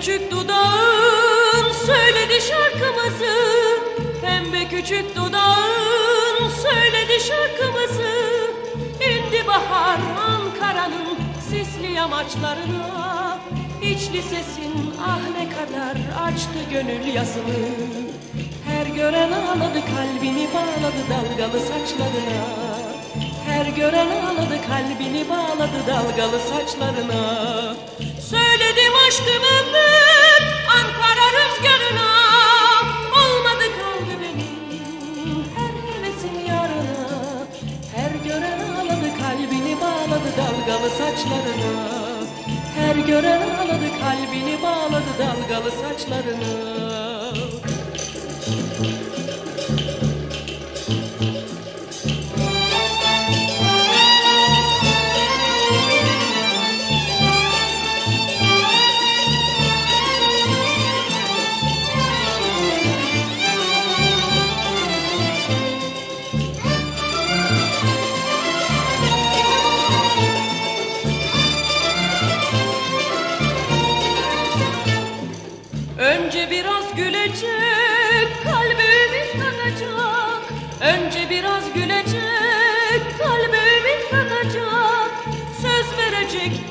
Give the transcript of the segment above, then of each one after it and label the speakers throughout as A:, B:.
A: küçük dudağım söyledi şarkımızı. Pembe küçük dudağım söyledi şarkımızı. İndi bahar Ankara'nın sisli yamaçlarına. İçli sesin ah ne kadar açtı gönül yasını Her gören ağladı kalbini bağladı dalgalı saçlarına. Her gören ağladı kalbini bağladı dalgalı saçlarına. Söyle aşkımı ben Ankara rüzgarına. Olmadı kaldı benim her hevesim yarına. Her gören ağladı kalbini bağladı dalgalı saçlarına. Her gören ağladı kalbini bağladı dalgalı saçlarına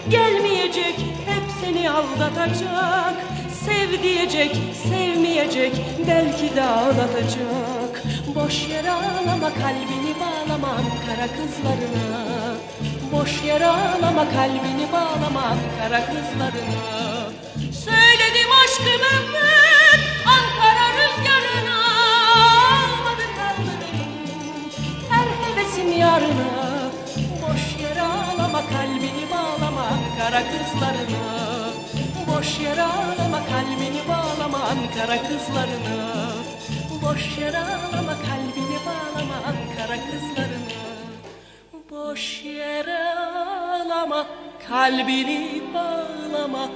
A: gelmeyecek, hep seni aldatacak. Sev diyecek, sevmeyecek, belki de ağlatacak. Boş yere ağlama, kalbini bağlama Ankara kızlarına. Boş yere ağlama, kalbini bağlama Ankara kızlarına. Ankara kızlarına Boş yere ağlama kalbini bağlama Ankara kızlarına Boş yere ağlama kalbini bağlama Ankara kızlarına Boş yere ağlama kalbini bağlama